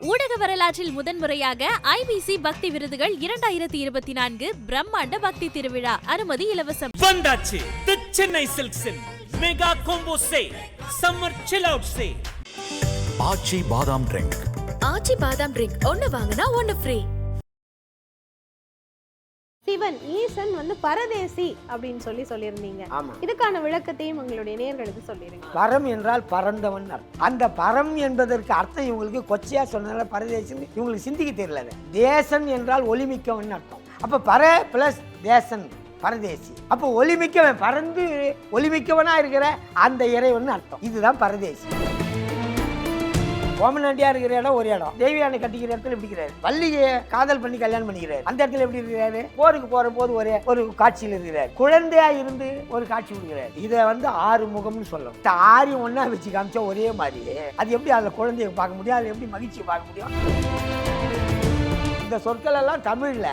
ஊடக வரலாற்றில் முதன்முறையாக ஐபிசி பக்தி விருதுகள் இரண்டாயிரத்தி இருபத்தி நான்கு பிரம்மாண்ட பக்தி திருவிழா. அனுமதி இலவசம். வந்தாச்சு. The Chennai சில்க்ஸின் mega combo say summer chill out say Aachi badam drink Aachi பாதாம் ட்ரிங்க் ஒன்னு வாங்கினா ஒன்னு ஃப்ரீ சிவன் ஈசன் வந்து பரதேசி அப்படின்னு சொல்லி சொல்லியிருந்தீங்க. இதுக்கான விளக்கத்தையும் உங்களுடைய நேர்களுக்கு சொல்லிருங்க. பரம் என்றால் பறந்தவன் அர்த்தம். அந்த பரம் என்பதற்கு அர்த்தம் இவங்களுக்கு கொச்சையா சொன்னதால பரதேசன் இவங்களுக்கு சிந்திக்க தெரியல. தேசன் என்றால் ஒளிமிக்கவன் அர்த்தம். அப்ப பர பிளஸ் தேசன் பரதேசி. அப்போ ஒளிமிக்கவன் பறந்து ஒளிமிக்கவனா இருக்கிற அந்த இறைவன் அர்த்தம். இதுதான் பரதேசி. ஓமநாட்டியா இருக்கிற இடம் ஒரு இடம். தேவியானை கட்டிக்கிற இடத்துல எப்படி இருக்கிறாரு. வள்ளியை காதல் பண்ணி கல்யாணம் பண்ணிக்கிறாரு. அந்த இடத்துல எப்படி இருக்கிறாரு? போருக்கு போற போது ஒரு ஒரு காட்சியில் இருக்கிறார். குழந்தையா இருந்து ஒரு காட்சி கொடுக்கிறார். இதை வந்து ஆறு முகம்னு சொல்லணும். இந்த ஆறையும் வச்சு காமிச்சா ஒரே மாதிரி. அது எப்படி அதில் குழந்தைய பார்க்க முடியும்? அதில் எப்படி மகிழ்ச்சியை பார்க்க முடியும்? இந்த சொற்கள் எல்லாம் தமிழில்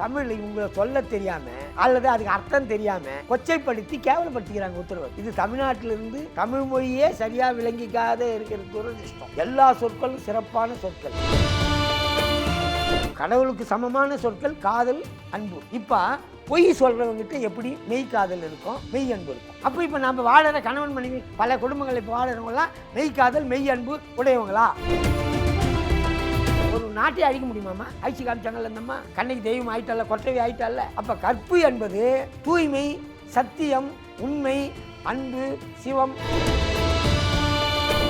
தமிழ்ல இவங்க சொல்ல தெரியாமல் அல்லது அதுக்கு அர்த்தம் தெரியாம கொச்சைப்படுத்தி கேவலப்படுத்திக்கிறாங்க உத்தரவு இது தமிழ்நாட்டிலிருந்து தமிழ் மொழியே சரியா விளங்கிக்காத இருக்கிற இஷ்டம் எல்லா சொற்களும் சிறப்பான சொற்கள். கடவுளுக்கு சமமான சொற்கள் காதல் அன்பு. இப்போ பொய் சொல்கிறவங்ககிட்ட எப்படி மெய் காதல் இருக்கும் மெய் அன்பு இருக்கும்? அப்போ இப்போ நம்ம வாழற கணவன் மனைவி பல குடும்பங்கள் இப்போ வாழறவங்களாம் மெய் காதல் மெய் அன்பு உடையவங்களா? நாட்டையே நாட்டை அழிக்க முடியுமாம்மா? அழிச்சு காமிச்சாங்கல்ல இந்தம்மா? கண்ணைக்கு தெய்வம் ஆயிட்டல்ல கொட்டவை ஆயிட்டல்ல? அப்போ கற்பு என்பது தூய்மை சத்தியம் உண்மை அன்பு சிவம்.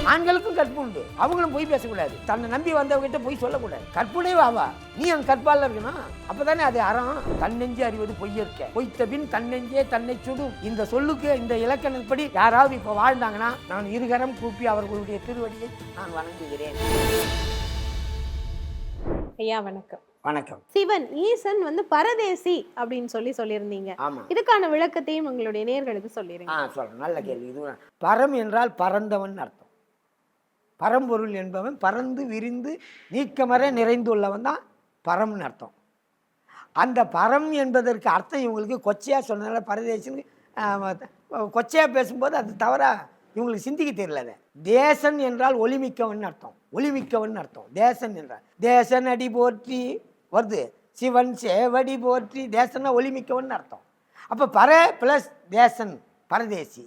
ஆண்களுக்கும் கற்பு உண்டு. அவங்களும் பொய் பேசக்கூடாது. தன்னை நம்பி வந்தவங்ககிட்ட பொய் சொல்லக்கூடாது. கற்புனே வாவா நீ அங்க கற்பால இருக்கணும். அப்பதானே அது அறம். தன்னெஞ்சு அறிவது பொய்யிருக்க பொய்த்த பின் தன்னெஞ்சே தன்னை சுடும். இந்த சொல்லுக்கு இந்த இலக்கணப்படி யாராவது இப்ப வாழ்ந்தாங்கன்னா நான் இருகரம் கூப்பி அவர்களுடைய திருவடியை நான் வணங்குகிறேன். ஐயா வணக்கம். வணக்கம். சிவன் ஈசன் வந்து பரதேசி அப்படின்னு சொல்லி சொல்லியிருந்தீங்க. இதுக்கான விளக்கத்தையும் உங்களுடைய நேர்களுக்கு சொல்லிருங்க. ஆ சொல்றேன். நல்ல கேள்வி. இது பரம் என்றால் பறந்தவன் அர்த்தம். பரம்பொருள் என்பவன் பறந்து விரிந்து நீக்கமர நிறைந்துள்ளவன் தான் பரம்னு அர்த்தம். அந்த பரம் என்பதற்கு அர்த்தம் இவங்களுக்கு கொச்சையா சொன்னதால பரதேசன் கொச்சையா பேசும்போது அது தவறா இவங்களுக்கு சிந்திக்க தெரியல அது. தேசன் என்றால் ஒளிமிக்கவன் அர்த்தம். ஒளிமிக்கவன் அர்த்தம். தேசன் என்றால். தேசன் அடி போற்றி வருது. சிவன் சேவடி போற்றி தேசன்னா ஒளிமிக்கவன் அர்த்தம். அப்போ பர ப்ளஸ் தேசன் பரதேசி.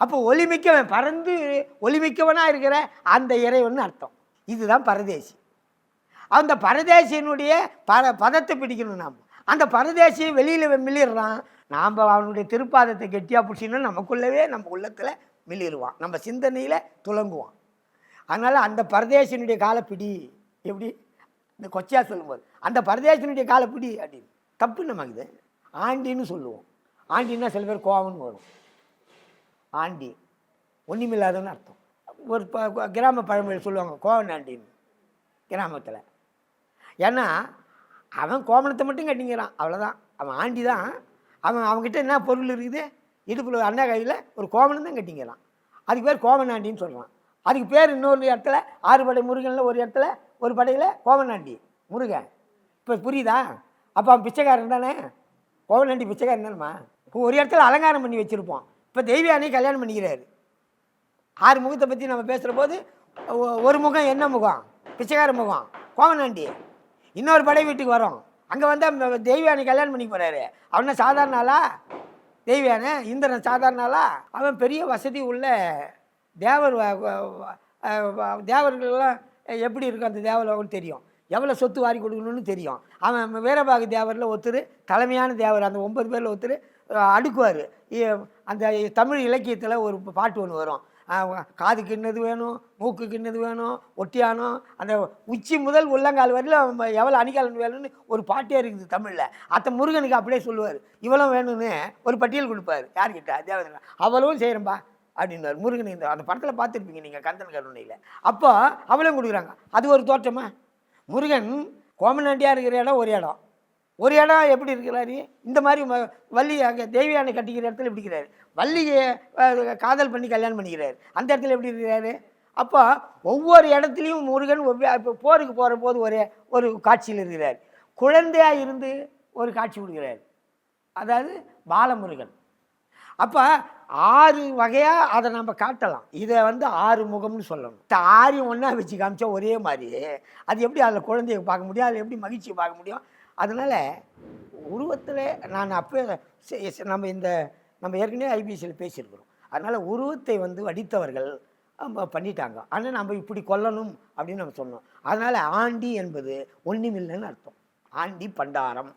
அப்போ ஒளிமிக்கவன் பறந்து ஒளிமிக்கவனாக இருக்கிற அந்த இறைவன் அர்த்தம். இதுதான் பரதேசி. அந்த பரதேசியினுடைய பத பதத்தை பிடிக்கணும் நாம். அந்த பரதேசியை வெளியில் மிளிடுறான் நாம் அவனுடைய திருப்பாதத்தை கெட்டியாக பிடிச்சின்னா நமக்குள்ளவே நம்ம உள்ளத்தில் மிளிருவான் நம்ம சிந்தனையில் துலங்குவான். அதனால் அந்த பரதேசனுடைய காலப்பிடி எப்படி? இந்த கொச்சையாக சொல்லும்போது அந்த பரதேசனுடைய காலப்பிடி அப்படின்னு தப்பு நமக்கு இது? ஆண்டின்னு சொல்லுவோம். ஆண்டின்னா சில பேர் கோவம்னு வரும். ஆண்டி ஒன்றுமில்லாதவன்னு அர்த்தம். ஒரு ப கிராம பழமொழி சொல்லுவாங்க கோவன் ஆண்டின்னு கிராமத்தில். ஏன்னா அவன் கோமணத்தை மட்டும் கட்டிங்கிறான் அவ்வளோதான் அவன் ஆண்டி தான் அவன் அவங்ககிட்ட என்ன பொருள் இருக்குது? இடுப்பில் அண்ணா கையில் ஒரு கோமணம் தான் கட்டிக்கலாம் அதுக்கு பேர் கோவன் சொல்கிறான் அதுக்கு பேர் இன்னொரு இடத்துல ஆறு படை முருகனில் ஒரு இடத்துல ஒரு படையில் கோவனாண்டி முருகன். இப்போ புரியுதா? அப்போ அவன் பிச்சைக்காரன் தானே? கோவனாண்டி பிச்சைக்காரன் தானேம்மா? இப்போ ஒரு இடத்துல அலங்காரம் பண்ணி வச்சுருப்போம் இப்போ தெய்வியானே கல்யாணம் பண்ணிக்கிறாரு. ஆறு முகத்தை பற்றி நம்ம பேசுகிற போது ஒரு முகம் என்ன முகம்? பிச்சைக்கார முகம். கோவனாண்டி இன்னொரு படை வீட்டுக்கு வரோம். அங்கே வந்து தெய்வியானை கல்யாணம் பண்ணி போகிறாரு அவனை சாதாரண ஆளா? தெய்வியானே இந்திரன் சாதாரணாலா? அவன் பெரிய வசதி உள்ள தேவர் தேவர்கள்லாம் எப்படி இருக்கும் அந்த தேவலோகம்னு தெரியும். எவ்வளோ சொத்து வாரி கொடுக்கணும்னு தெரியும். அவன் வீரபாகு தேவரில் ஒருத்தர் தலைமையான தேவர் அந்த ஒன்பது பேரில் ஒருத்தர் அடுக்குவார். அந்த தமிழ் இலக்கியத்தில் ஒரு பாட்டு ஒன்று வரும். காதுக்கு இன்னது வேணும்? மூக்குக்கு இன்னது வேணும்? ஒட்டியானம் அந்த உச்சி முதல் உள்ளங்கால் வரையில் எவ்வளோ அணிகாலன் வேணும்னு ஒரு பாட்டே இருக்குது தமிழில். அத்த முருகனுக்கு அப்படியே சொல்லுவார். இவ்வளோ வேணும்னு ஒரு பட்டியல் கொடுப்பாரு. யார்கிட்ட? தேவதை அவ்வளவும் செய்கிறேன்பா அப்படின்னார் முருகன் இந்த அந்த படத்தில் பார்த்துருப்பீங்க நீங்கள் கந்தன் கருணையில். அப்போ அவளும் கொடுக்குறாங்க. அது ஒரு தோற்றமா? முருகன் கோமநாண்டியாக இருக்கிற இடம் ஒரு இடம். ஒரு இடம் எப்படி இருக்கிறாரு? இந்த மாதிரி வள்ளி அங்கே தேவியானை கட்டிக்கிற இடத்துல இப்படிக்கிறாரு வள்ளியை காதல் பண்ணி கல்யாணம் பண்ணிக்கிறார். அந்த இடத்துல எப்படி இருக்கிறாரு அப்போ ஒவ்வொரு இடத்துலையும் முருகன் ஒவ்வொரு இப்போ போருக்கு போகிற போது ஒரு ஒரு காட்சியில் இருக்கிறார். குழந்தையாக இருந்து ஒரு காட்சி கொடுக்குறார். அதாவது பாலமுருகன். அப்போ ஆறு வகையாக அதை நம்ம காட்டலாம். இதை வந்து ஆறு முகம்னு சொல்லணும். இந்த ஆறையும் ஒன்றா வச்சு காமிச்சா ஒரே மாதிரி. அது எப்படி அதில் குழந்தைய பார்க்க முடியும்? அதில் எப்படி மகிழ்ச்சியை பார்க்க முடியும்? அதனால் உருவத்தில் நான் அப்போ நம்ம இந்த நம்ம ஏற்கனவே ஐபிஎஸ்சியில் பேசியிருக்கிறோம். அதனால் உருவத்தை வந்து வடித்தவர்கள் நம்ம பண்ணிட்டாங்க. ஆனால் நம்ம இப்படி கொல்லணும் அப்படின்னு நம்ம சொன்னோம். அதனால் ஆண்டி என்பது ஒன்றுமில்லைன்னு அர்த்தம். ஆண்டி பண்டாரம்.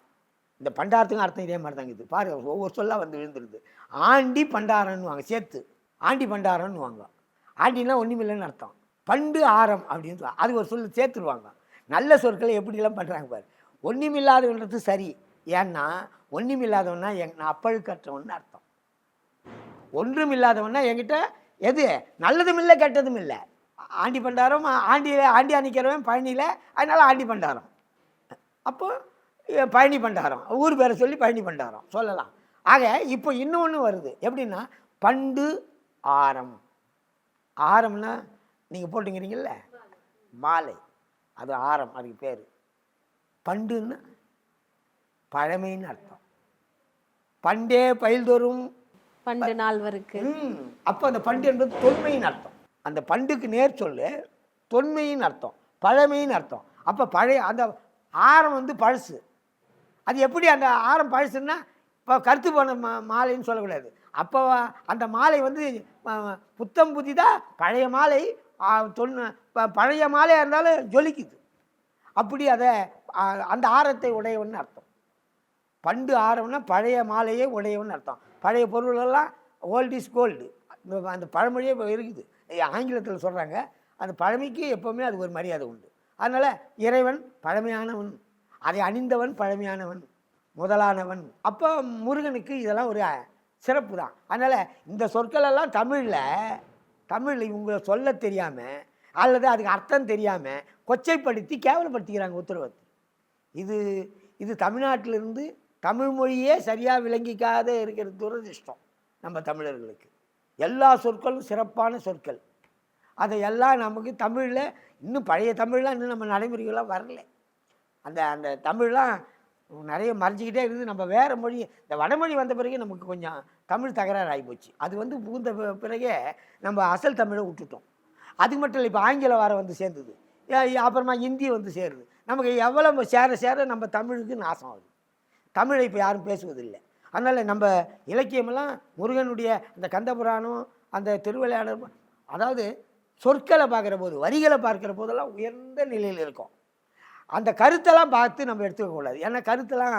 இந்த பண்டாரத்துக்கும் அர்த்தம் இதே மாதிரி தாங்க இது. பாருங்க ஒவ்வொரு சொல்லாக வந்து விழுந்துருது. ஆண்டி பண்டாரம்னு வாங்க சேர்த்து ஆண்டி பண்டாரம்னு வாங்க ஆண்டினா ஒன்றுமில்லைன்னு அர்த்தம். பண்டு ஆரம் அப்படின்னு சொல்லுவாங்க. அது ஒரு சொல்லு சேர்த்துருவாங்க. நல்ல சொற்களை எப்படிலாம் பண்ணுறாங்க பாரு. ஒன்றுமில்லாதவன்றது சரி. ஏன்னா ஒன்றுமில்லாதவன்னா எங் நான் அப்பழுக்கற்றவன்னு அர்த்தம். ஒன்றும் இல்லாதவன்னா என்கிட்ட எது? நல்லதும் இல்லை கெட்டதும் இல்லை ஆண்டி பண்டாரம் ஆண்டியில் ஆண்டி அணிக்கிறவன் பழனியில் அதனால் ஆண்டி பண்டாரம். அப்போ பழனி பண்டாரம். ஊர் பேரை சொல்லி பழனி பண்டாரம். சொல்லலாம். ஆக இப்போ இன்னொன்று வருது. எப்படின்னா பண்டு ஆரம். ஆரம்னா நீங்கள் போட்டுங்கிறீங்கல்ல மாலை. அது ஆரம் அதுக்கு பேர். பண்டுன்னா பழமைன்னு அர்த்தம். பண்டே பயில்தோறும் பண்டு நால்வருக்கு அப்போ அந்த பண்டு என்பது தொன்மையின் அர்த்தம். அந்த பண்டுக்கு நேர் சொல்லு தொன்மையின் அர்த்தம் பழமையின் அர்த்தம். அப்போ பழைய அந்த ஆரம் வந்து பழசு. அது எப்படி அந்த ஆரம் பழசுன்னா இப்போ கருத்து போன மா மாலைன்னு சொல்லக்கூடாது. அப்போ அந்த மாலை வந்து புத்தம் புதிதா பழைய மாலை தொன்னு பழைய மாலையாக இருந்தாலும் ஜொலிக்குது. அப்படி அதை அந்த ஆரத்தை உடையவன்னு அர்த்தம். பண்டு ஆரம்னா பழைய மாலையே உடையவன்னு அர்த்தம். பழைய பொருளெல்லாம் ஓல்ட் இஸ் கோல்டு அந்த பழமொழியே இப்போ இருக்குது. ஆங்கிலத்தில் சொல்கிறாங்க அந்த பழமைக்கு எப்போவுமே அது ஒரு மரியாதை உண்டு. அதனால் இறைவன் பழமையானவன். அதை அணிந்தவன் பழமையானவன். முதலானவன். அப்போ முருகனுக்கு இதெல்லாம் ஒரு சிறப்பு தான். அதனால் இந்த சொற்களெல்லாம் தமிழில் தமிழில் இவங்க சொல்ல தெரியாமல் அல்லது அதுக்கு அர்த்தம் தெரியாமல் கொச்சைப்படுத்தி கேவலப்படுத்திக்கிறாங்க உத்தரவாதத்தை இது இது தமிழ்நாட்டிலிருந்து தமிழ் மொழியே சரியாக விளங்கிக்காத இருக்கிற துரதிருஷ்டம் நம்ம தமிழர்களுக்கு. எல்லா சொற்களும் சிறப்பான சொற்கள். அதையெல்லாம் நமக்கு தமிழில் இன்னும் பழைய தமிழ்லாம் இன்னும் நம்ம நடைமுறைகளாக வரல. அந்த அந்த தமிழ்லாம் நிறைய மறைஞ்சிக்கிட்டே இருந்து நம்ம வேறு மொழி இந்த வடமொழி வந்த பிறகு நமக்கு கொஞ்சம் தமிழ் தகராறு ஆகிப்போச்சு அது வந்து புகுந்த பிறகே நம்ம அசல் தமிழை விட்டுட்டோம். அது மட்டும் இல்லை இப்போ ஆங்கில வாரம் வந்து சேர்ந்தது. அப்புறமா ஹிந்தி வந்து சேருது. நமக்கு எவ்வளோ சேர சேர நம்ம தமிழுக்கு நாசம் ஆகுது. தமிழை இப்போ யாரும் பேசுவதில்லை. அதனால் நம்ம இலக்கியமெல்லாம் முருகனுடைய அந்த கந்தபுராணம் அந்த திருவிளையாடல் அதாவது சொற்களை பார்க்குற போது வரிகளை பார்க்குற போதெல்லாம் உயர்ந்த நிலையில் இருக்கும். அந்த கருத்தெல்லாம் பார்த்து நம்ம எடுத்துக்கக்கூடாது ஏன்னா கருத்தெல்லாம்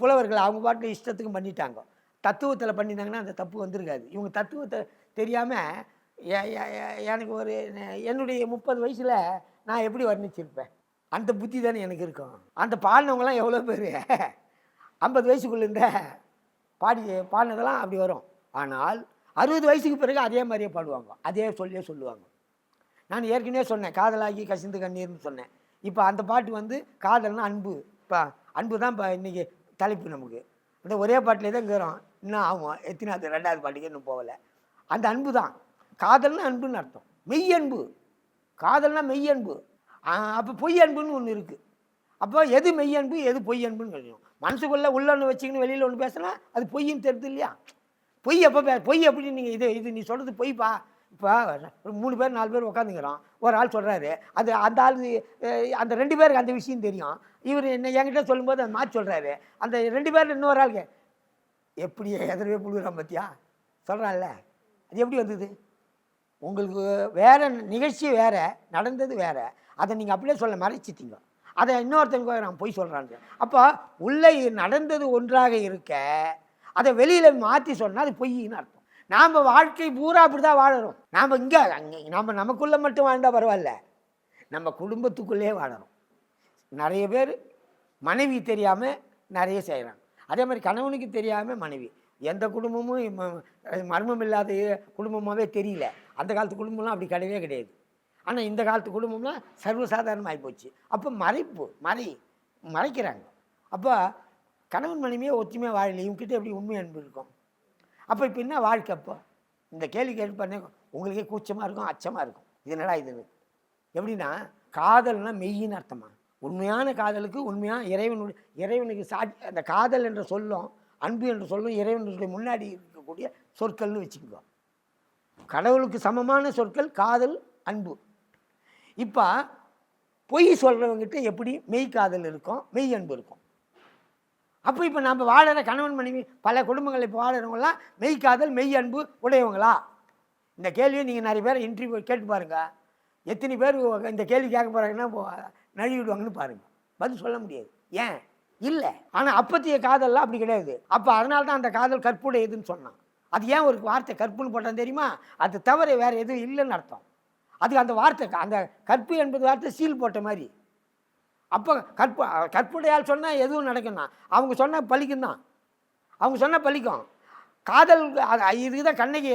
புலவர்கள் அவங்க பாட்டு இஷ்டத்துக்கு பண்ணிட்டாங்க. தத்துவத்தில் பண்ணியிருந்தாங்கன்னா அந்த தப்பு வந்திருக்காது. இவங்க தத்துவத்தை தெரியாமல் எனக்கு ஒரு என்னுடைய முப்பது வயசில் நான் எப்படி வர்ணிச்சிருப்பேன்? அந்த புத்தி தானே எனக்கு இருக்கும். அந்த பாடினவங்களாம் எவ்வளோ பேர்? ஐம்பது வயசுக்குள்ள இருந்த பாடி பாடினதெல்லாம் அப்படி வரும். ஆனால் அறுபது வயசுக்கு பிறகு அதே மாதிரியே பாடுவாங்க. அதே சொல்லியே சொல்லுவாங்க. நான் ஏற்கனவே சொன்னேன் காதலாகி கசிந்து கண்ணீர்னு சொன்னேன். இப்போ அந்த பாட்டு வந்து காதல்னா அன்பு. இப்போ அன்பு தான் இப்போ இன்றைக்கி தலைப்பு நமக்கு. அந்த ஒரே பாட்டிலே தான் இருக்கிறோம் இன்னும் ஆகும். எத்தனாவது ரெண்டாவது பாட்டுக்கு இன்னும் போகலை. அந்த அன்பு தான். காதல்னா அன்புன்னு அர்த்தம். மெய் அன்பு. காதல்னா மெய் அன்பு. அப்போ பொய் அன்புன்னு ஒன்று இருக்குது அப்போ எது மெய் அன்பு எது பொய் அன்புன்னு கிடைக்கும் மனசுக்குள்ளே உள்ள ஒன்று வச்சுக்கின்னு வெளியில் ஒன்று பேசினா அது பொய்ன்னு தெரியுது இல்லையா? பொய் எப்போ பே பொய் எப்படி நீங்கள் இது இது நீ சொல்கிறது பொய்ப்பா? இப்போ ஒரு மூணு பேர் நாலு பேர் உட்காந்துக்கிறோம் ஒரு ஆள் சொல்கிறாரு அது அந்த ஆள் அந்த ரெண்டு பேருக்கு அந்த விஷயம் தெரியும். இவர் என்ன என்கிட்ட சொல்லும்போது அந்த மாற்றி சொல்கிறாரு அந்த ரெண்டு பேர் இன்னொரு ஆளுக்கு எப்படி எதிரவே புழுகிறான் பார்த்தியா சொல்கிறான்ல அது எப்படி வந்தது? உங்களுக்கு வேறு நிகழ்ச்சி வேற நடந்தது வேறு. அதை நீங்கள் அப்படியே சொல்ல மறைச்சிட்டீங்க. அதை இன்னொருத்தங்க நான் போய் சொல்கிறாங்க அப்போ உள்ளே நடந்தது ஒன்றாக இருக்க அதை வெளியில் மாற்றி சொன்னால் அது பொய்ன்னு அர்த்தம். நாம் வாழ்க்கை பூரா அப்படி தான் வாழறோம். நாம் இங்கே அங்கே நாம் நமக்குள்ளே மட்டும் வாழ்ந்தால் பரவாயில்ல. நம்ம குடும்பத்துக்குள்ளே வாழறோம். நிறைய பேர் மனைவி தெரியாமல் நிறைய செய்கிறாங்க அதே மாதிரி கணவனுக்கு தெரியாமல் மனைவி. எந்த குடும்பமும் மர்மம் இல்லாத குடும்பமாகவே தெரியல. அந்த காலத்து குடும்பம்லாம் அப்படி கிடையவே கிடையாது. ஆனால் இந்த காலத்து குடும்பம்லாம் சர்வசாதாரணமாக ஆகிப்போச்சு அப்போ மறைப்பு மறை மறைக்கிறாங்க. அப்போ கணவன் மனைவியே ஒற்றுமையாக வாழலை இவங்ககிட்ட எப்படி உண்மை அன்பு இருக்கும்? அப்போ இப்போ என்ன வாழ்க்கை அப்போ? இந்த கேள்வி கேட்டு பண்ண உங்களுக்கே கூச்சமாக இருக்கும் அச்சமாக இருக்கும். இது என்னடா இது? எப்படின்னா காதல்னா மெய்யின்னு அர்த்தமா? உண்மையான காதலுக்கு உண்மையான இறைவனுடைய இறைவனுக்கு சாட்சி அந்த காதல் என்ற சொல்லும் அன்பு என்று சொல்லும் இறைவனுடைய முன்னாடி இருக்கக்கூடிய இருக்கக்கூடிய சொற்கள்னு வச்சுக்கோ கடவுளுக்கு சமமான சொற்கள் காதல் அன்பு. இப்போ பொய் சொல்கிறவங்ககிட்ட எப்படி மெய் காதல் இருக்கும் மெய் அன்பு இருக்கும்? அப்போ இப்போ நம்ம வாழற கணவன் மனைவி பல குடும்பங்கள் இப்போ வாழறவங்களாம் மெய் காதல் மெய் அன்பு உடையவங்களா? இந்த கேள்வியை நீங்கள் நிறைய பேர் இன்டர்வியூ கேட்டு பாருங்க. எத்தனை பேர் இந்த கேள்வி கேட்க போகிறாங்கன்னா நழுவிடுவாங்கன்னு பாருங்கள் பதில் சொல்ல முடியாது. ஏன்? இல்லை. ஆனால் அப்பத்திய காதல்லாம் அப்படி கிடையாது. அப்போ அதனால தான் அந்த காதல் கற்புடையதுன்னு சொன்னான். அது ஏன் ஒரு வார்த்தை கற்புன்னு போட்டான் தெரியுமா? அது தவிர வேறு எதுவும் இல்லைன்னு அர்த்தம். அதுக்கு அந்த வார்த்தை அந்த கற்பு என்பது வார்த்தை சீல் போட்ட மாதிரி. அப்போ கற்பு கற்புடையால் சொன்னால் எதுவும் நடக்கும்னா அவங்க சொன்னால் பழிக்கும் தான். அவங்க சொன்னால் பழிக்கும். காதல் அது இதுக்கு தான் கண்ணகி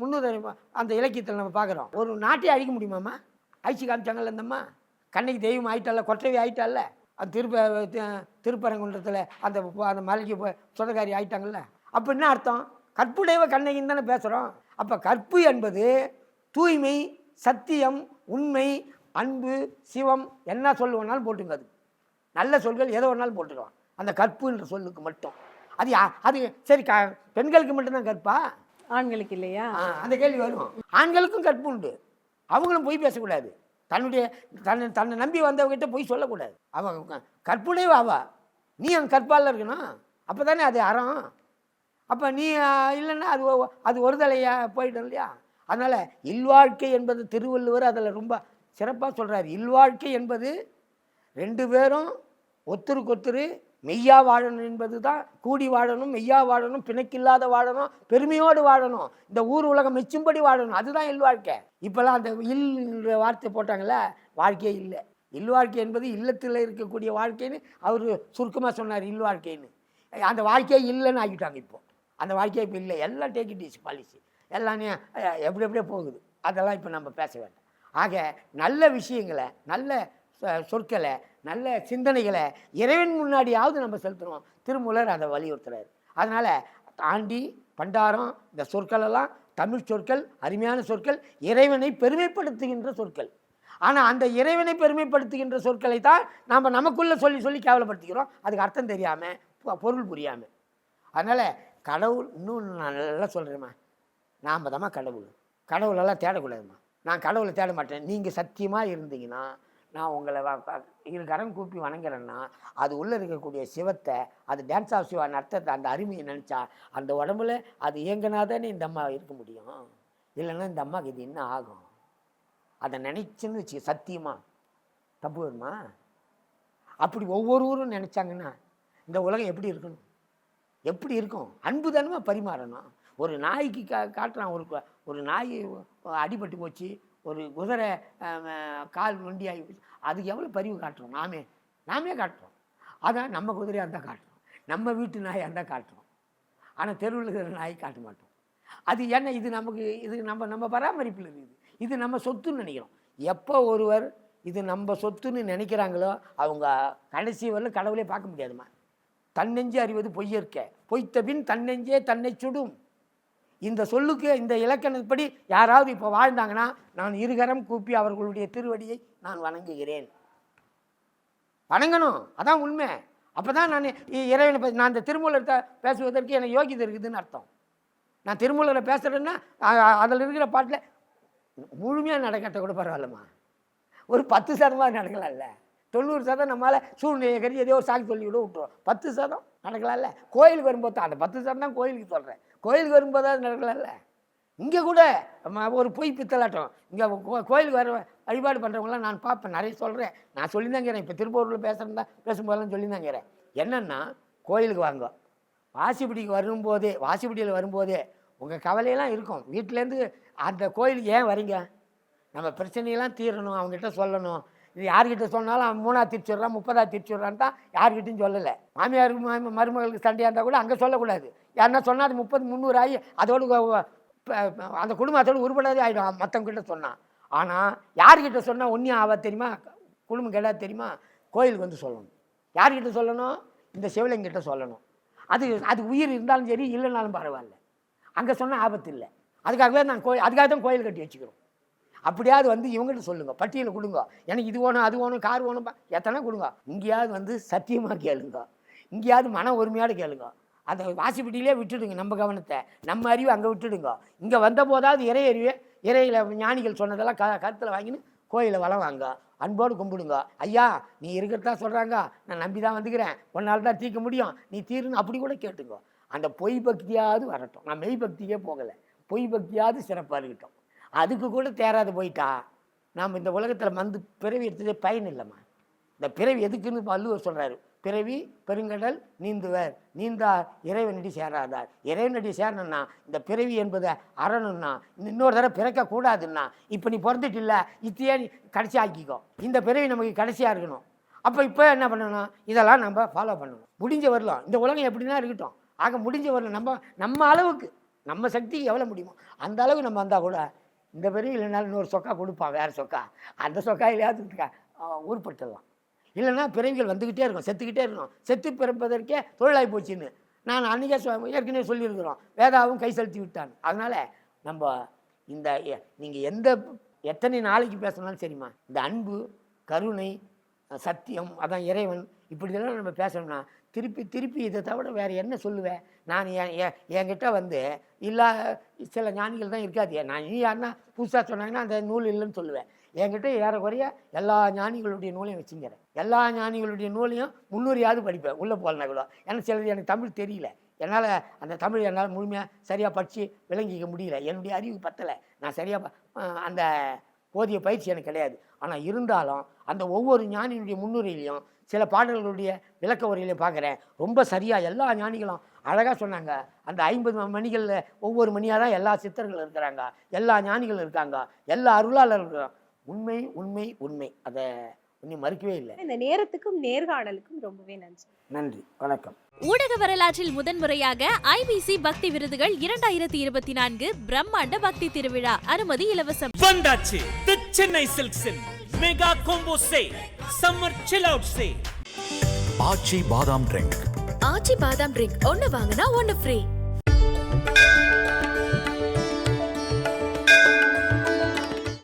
முன்னுதரி அந்த இலக்கியத்தில் நம்ம பார்க்குறோம். ஒரு நாட்டை அழிக்க முடியுமாம்மா? அழிச்சு காமிச்சாங்கல்ல இந்தம்மா கண்ணகி தெய்வம் ஆயிட்டால கொற்றவை ஆயிட்டால அது திருப்ப திருப்பரங்குன்றத்தில் அந்த அந்த மலைக்கு சொந்தக்காரி ஆயிட்டாங்கல்ல? அப்போ என்ன அர்த்தம்? கற்புடையவ கண்ணகின்னு தானே பேசுகிறோம் அப்போ கற்பு என்பது தூய்மை சத்தியம் உண்மை அன்பு சிவம் என்ன சொல் வேணாலும் போட்டுங்க அது. நல்ல சொல்கள் எதை வேணாலும் போட்டுக்கலாம். அந்த கற்புன்ற சொல்லுக்கு மட்டும். அது அது சரி க பெண்களுக்கு மட்டும்தான் கற்பா? ஆண்களுக்கு இல்லையா? அந்த கேள்வி வரும். ஆண்களுக்கும் கற்பு உண்டு. அவங்களும் பொய் பேசக்கூடாது. தன்னுடைய தன்னை தன்னை நம்பி வந்தவங்ககிட்ட பொய் சொல்லக்கூடாது. அவன் க- கற்புடையவ அவ? நீ அங்கே கற்பால இருக்கணும். அப்போ தானே அது அறம். அப்போ நீ இல்லைன்னா அது அது ஒருதலையா போயிடும் இல்லையா? அதனால் இல்வாழ்க்கை என்பது திருவள்ளுவர் அதில் ரொம்ப சிறப்பாக சொல்கிறார் இல்வாழ்க்கை என்பது ரெண்டு பேரும் ஒத்துருக்கொத்துரு மெய்யா வாழணும் என்பது தான் கூடி வாழணும் மெய்யா வாழணும் பிணக்கில்லாத வாழணும் பெருமையோடு வாழணும் இந்த ஊர் உலகம் மெச்சும்படி வாழணும் அதுதான் இல்வாழ்க்கை. இப்போல்லாம் அந்த இல் வார்த்தை போட்டாங்களே வாழ்க்கையே இல்லை. இல்வாழ்க்கை என்பது இல்லத்தில் இருக்கக்கூடிய வாழ்க்கைன்னு அவர் சுருக்கமாக சொன்னார் இல்வாழ்க்கைன்னு. அந்த வாழ்க்கையே இல்லைன்னு ஆக்கிட்டாங்க இப்போ. அந்த வாழ்க்கையே இப்போ இல்லை. எல்லாம் டேக் இட் இஸ் பாலிசி எல்லாமே எப்படி எப்படியே போகுது. அதெல்லாம் இப்போ நம்ம பேச வேண்டாம். ஆக நல்ல விஷயங்களை நல்ல சொற்களை நல்ல சிந்தனைகளை இறைவன் முன்னாடியாவது நம்ம செலுத்துகிறோம் திருமூலர் அதை வலியுறுத்துறாரு. அதனால் தாண்டி பண்டாரம் இந்த சொற்களெல்லாம் தமிழ் சொற்கள் அருமையான சொற்கள் இறைவனை பெருமைப்படுத்துகின்ற சொற்கள். ஆனால் அந்த இறைவனை பெருமைப்படுத்துகின்ற சொற்களை தான் நாம் நமக்குள்ளே சொல்லி சொல்லி கேவலப்படுத்திக்கிறோம். அதுக்கு அர்த்தம் தெரியாமல் பொருள் புரியாமல் அதனால் கடவுள் இன்னும் நான் நல்லா சொல்கிறேம்மா நாம் தாம்மா கடவுள். கடவுளெல்லாம் தேடக்கூடாதும்மா. நான் கடவுளை தேட மாட்டேன். நீங்கள் சத்தியமாக இருந்தீங்கன்னா நான் உங்களை இரு கரம் கூப்பி வணங்குறேன்னா அது உள்ளே இருக்கக்கூடிய சிவத்தை அது டான்ஸ் ஆஃப் சிவா அர்த்தத்தை அந்த அருமையை நினச்சா அந்த உடம்புல அது இயங்கினாதானே இந்த அம்மா இருக்க முடியும். இல்லைன்னா இந்த அம்மாவுக்கு இது என்ன ஆகும்? அதை நினைச்சுன்னு வச்சு சத்தியமாக தப்பு வருமா? அப்படி ஒவ்வொருவரும் நினச்சாங்கன்னா இந்த உலகம் எப்படி இருக்கணும்? எப்படி இருக்கும்? அன்பு தானமா பரிமாறணும். ஒரு நாய்க்கு கா காட்டுறான் ஒரு ஒரு நாய் அடிபட்டு போச்சு ஒரு குதிரை கால் கால் ஆகி போச்சு. அதுக்கு எவ்வளோ பரிவு காட்டுறோம்? நாமே நாமே காட்டுறோம். அதான் நம்ம குதிரையாக இருந்தால் காட்டுறோம். நம்ம வீட்டு நாயாக இருந்தால் காட்டுறோம். ஆனால் தெருவில் இருக்கிற நாய் காட்ட மாட்டோம். அது என்ன இது நமக்கு இது நம்ம நம்ம பராமரிப்பில் இருக்குது. இது நம்ம சொத்துன்னு நினைக்கிறோம். எப்போ ஒருவர் இது நம்ம சொத்துன்னு நினைக்கிறாங்களோ அவங்க கடைசி வரல கடவுளே பார்க்க முடியாதும்மா. தன்னெஞ்சு அறிவது பொய்யற்க பொய்த்த பின் தன்னெஞ்சே தன்னை சுடும். இந்த சொல்லுக்கு இந்த இலக்கணப்படி யாராவது இப்போ வாழ்ந்தாங்கன்னா நான் இருகரம் கூப்பி அவர்களுடைய திருவடியை நான் வணங்குகிறேன். வணங்கணும். அதான் உண்மை. அப்போ தான் நான் இறைவனை பற்றி நான் இந்த திருமூலத்தை பேசுவதற்கு எனக்கு யோகிதை இருக்குதுன்னு அர்த்தம். நான் திருமூலரை பேசுகிறேன்னா அதில் இருக்கிற பாட்டில் முழுமையாக நடக்கட்ட கூட பரவாயில்லம்மா. ஒரு பத்து சதமாக நடக்கலாம்ல. தொண்ணூறு சதம் நம்மளால் சூழ்நிலையை கறி எதையோ ஒரு சாக்கு சொல்லி விட விட்டுருவோம் பத்து சதம் நடக்கலாம்ல. கோயிலுக்கு வரும்போது தான் அந்த பத்து சதம் தான் கோயிலுக்கு சொல்கிறேன் கோயிலுக்கு வரும்போதாவது நடக்கலாம்ல இங்கே கூட நம்ம ஒரு பொய் பித்தலாட்டம். இங்கே கோயிலுக்கு வர வழிபாடு பண்ணுறவங்களாம் நான் பார்ப்பேன் நிறைய சொல்கிறேன் நான் சொல்லி தாங்கிறேன் இப்போ திருப்பூரில் பேசுகிறதா பேசும்போதெல்லாம் சொல்லி தாங்கிறேன் என்னென்னா கோயிலுக்கு வாங்க. வாசிப்படிக்கு வரும்போதே வாசிப்படியில் வரும்போதே உங்கள் கவலையெல்லாம் இருக்கும். வீட்டிலேருந்து அந்த கோயிலுக்கு ஏன் வரீங்க? நம்ம பிரச்சனையெல்லாம் தீரணும் அவங்ககிட்ட சொல்லணும். இது யார்கிட்ட சொன்னாலும் அவன் மூணா திருச்சுடுறான் முப்பதா திருச்சுடுறான்னு தான் யார்கிட்டையும் சொல்லலை. மாமியாருக்கு மருமகளுக்கு சண்டையாக இருந்தால் கூட அங்கே சொல்லக்கூடாது. யாருன்னா சொன்னால் அது முப்பது முந்நூறு ஆகி அதோடு அந்த குடும்பத்தோடு உருப்படாதே ஆகிடும் மற்றவங்கிட்ட சொன்னான் ஆனால் யார்கிட்ட சொன்னால் ஒன்றியும் ஆவா தெரியுமா? குடும்பம் கேடா தெரியுமா? கோயிலுக்கு வந்து சொல்லணும். யார்கிட்ட சொல்லணும்? இந்த சிவலிங்கிட்ட சொல்லணும். அது அது உயிர் இருந்தாலும் சரி இல்லைனாலும் பரவாயில்ல. அங்கே சொன்னால் ஆபத்து இல்லை. அதுக்காகவே நான் கோயில் அதுக்காக தான் கோயில் கட்டி வச்சுக்கிறோம். அப்படியாவது வந்து இவங்ககிட்ட சொல்லுங்க. பட்டியலை கொடுங்க. எனக்கு இது வேணும் அது வேணும் கார் வேணும் எத்தனை கொடுங்க. இங்கேயாவது வந்து சத்தியமாக கேளுங்க. இங்கேயாவது மன ஒருமையோடு கேளுங்க. அந்த வாசிப்பட்டியிலே விட்டுடுங்க நம்ம கவனத்தை. நம்ம அறிவு அங்கே விட்டுடுங்க. இங்கே வந்த போதாவது இறை அறிவு இறையில் ஞானிகள் சொன்னதெல்லாம் க கருத்தில் வாங்கின்னு கோயிலை வளம் வாங்க. அன்போடு கும்பிடுங்க. ஐயா நீ இருக்கிறதா சொல்கிறாங்க நான் நம்பி தான் வந்துக்கிறேன். உன்னால் தான் தீர்க்க முடியும். நீ தீருன்னு அப்படி கூட கேட்டுங்க அந்த பொய் பக்தியாவது வரட்டும். நான் மெய் பக்திக்கே போகலை. பொய் பக்தியாவது சிறப்பாக இருக்கட்டும். அதுக்கு கூட தேராது போயிட்டா. நாம் இந்த உலகத்தில் வந்து பிறவி எடுத்ததே பயன் இல்லைம்மா. இந்த பிறவி எதுக்குன்னு வள்ளுவர் சொல்கிறாரு பிறவி பெருங்கடல் நீந்துவர். நீந்தார் இறைவனடி சேராதார். இறைவனடி சேரணும்னா இந்த பிறவி என்பதை அறணும்னா இன்னொரு தடவை பிறக்கக்கூடாதுன்னா இப்போ நீ பிறந்துட்டு இல்லை இத்தையே நீ கடைசி ஆக்கிக்கோ. இந்த பிறவி நமக்கு கடைசியாக இருக்கணும். அப்போ இப்போ என்ன பண்ணணும்? இதெல்லாம் நம்ம ஃபாலோ பண்ணணும். முடிஞ்ச வரலாம். இந்த உலகம் எப்படின்னா இருக்கட்டும். ஆக முடிஞ்ச வரலாம். நம்ம நம்ம அளவுக்கு நம்ம சக்தி எவ்வளோ முடியுமோ அந்த அளவு நம்ம வந்தால் கூட இந்த பிறவி இல்லைனாலும் இன்னொரு சொக்கா கொடுப்பான் வேறு சொக்கா. அந்த சொக்கா சொக்காயிலையாவது ஊர்பட்டுடலாம் இல்லைன்னா பிறவிகள் வந்துக்கிட்டே இருக்கும் செத்துக்கிட்டே இருக்கணும் செத்து பிறப்பதற்கே தொழிலாகி போச்சுன்னு. நான் அன்றைக்கே ஏற்கனவே சொல்லியிருக்கிறோம். வேதாவும் கை செலுத்தி விட்டான். அதனால் நம்ம இந்த நீங்கள் எந்த எத்தனை நாளைக்கு பேசினாலும் சரிம்மா இந்த அன்பு கருணை சத்தியம் அதான் இறைவன் இப்படியெல்லாம் நம்ம பேசணும்னா திருப்பி திருப்பி இதை தவிர வேறு என்ன சொல்லுவேன்? நான் என் என்கிட்ட வந்து இல்லா சில ஞானிகள் தான் இருக்காது. நான் நீ யாருன்னா புதுசாக சொன்னாங்கன்னா அந்த நூல் இல்லைன்னு சொல்லுவேன். என்கிட்ட ஏறக்குறைய எல்லா ஞானிகளுடைய நூலையும் வச்சுங்கிறேன். எல்லா ஞானிகளுடைய நூலையும் முன்னூறியாவது படிப்பேன் உள்ளே போகலனா கூட. ஏன்னா சிலது எனக்கு தமிழ் தெரியல. என்னால் அந்த தமிழ் என்னால் முழுமையாக சரியாக படித்து விளங்கிக்க முடியல. என்னுடைய அறிவு பத்தலை. நான் சரியாக அந்த போதிய பயிற்சி எனக்கு கிடையாது. ஆனால் இருந்தாலும் அந்த ஒவ்வொரு ஞானியினுடைய முன்னுரையிலையும் சில பாடல்களுடைய விளக்க உரையிலையும் பார்க்குறேன். ரொம்ப சரியாக எல்லா ஞானிகளும் அழகாக சொன்னாங்க. அந்த ஐம்பது மணிகளில் ஒவ்வொரு மணியாக தான் எல்லா சித்தர்களும் இருக்கிறாங்க. எல்லா ஞானிகளும் இருக்காங்க. எல்லா அருளாளர்களும் உண்மை உண்மை உண்மை. அதை ஒன்றும் மறுக்கவே இல்லை. இந்த நேரத்துக்கும் நேர்காணலுக்கும் ரொம்பவே நன்றி. நன்றி. வணக்கம். ஊடக வரலாற்றில் முதன்முறையாக ஐபிசி பக்தி விருதுகள் இரண்டாயிரத்தி இருபத்தி நான்கு பிரம்மாண்ட பக்தி திருவிழா. அனுமதி இலவசம். வந்தாச்சு. The Chennai சில்க்ஸின் mega combo say summer chill out say Aachi badam drink Aachi பாதாம் ட்ரிங்க் ஒன்னு வாங்கினா ஒன்னு ஃப்ரீ